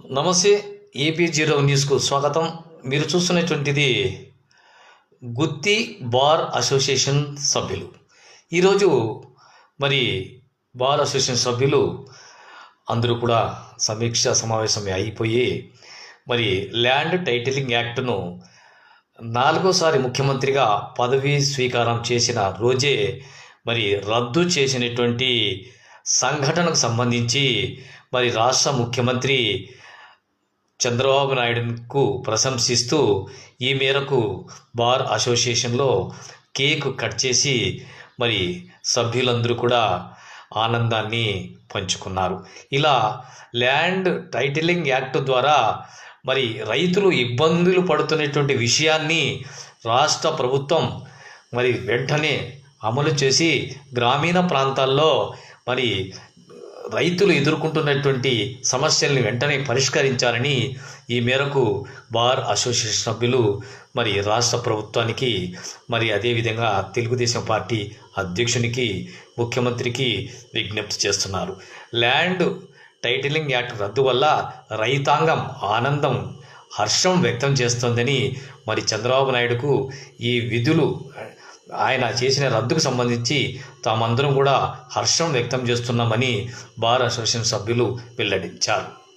నమస్తే AP zero న్యూస్కు స్వాగతం. మీరు చూస్తున్నటువంటిది గుత్తి బార్ అసోసియేషన్ సభ్యులు. ఈరోజు మరి బార్ అసోసియేషన్ సభ్యులు అందరూ కూడా సమీక్ష సమావేశం అయిపోయి మరి ల్యాండ్ టైటిలింగ్ యాక్ట్ను నాలుగోసారి ముఖ్యమంత్రిగా పదవి స్వీకారం చేసిన రోజే మరి రద్దు చేసినటువంటి సంఘటనకు సంబంధించి మరి రాష్ట్ర ముఖ్యమంత్రి చంద్రబాబు నాయుడుకు ప్రశంసిస్తూ ఈ మేరకు బార్ అసోసియేషన్లో కేక్ కట్ చేసి మరి సభ్యులందరూ కూడా ఆనందాన్ని పంచుకున్నారు. ఇలా ల్యాండ్ టైటిలింగ్ యాక్ట్ ద్వారా మరి రైతులు ఇబ్బందులు పడుతున్నటువంటి విషయాన్ని రాష్ట్ర ప్రభుత్వం మరి వెంటనే అమలు చేసి గ్రామీణ ప్రాంతాల్లో మరి రైతులు ఎదుర్కొంటున్నటువంటి సమస్యల్ని వెంటనే పరిష్కరించాలని ఈ మేరకు బార్ అసోసియేషన్ సభ్యులు మరి రాష్ట్ర ప్రభుత్వానికి మరి అదేవిధంగా తెలుగుదేశం పార్టీ అధ్యక్షునికి ముఖ్యమంత్రికి విజ్ఞప్తి చేస్తున్నారు. ల్యాండ్ టైటిలింగ్ యాక్ట్ రద్దు వల్ల రైతాంగం ఆనందం హర్షం వ్యక్తం చేస్తోందని మరి చంద్రబాబు నాయుడుకు ఈ విధులు ఆయన చేసిన రద్దుకు సంబంధించి తామందరం కూడా హర్షం వ్యక్తం చేస్తున్నామని బార్ అసోసియేషన్ సభ్యులు వెల్లడించారు.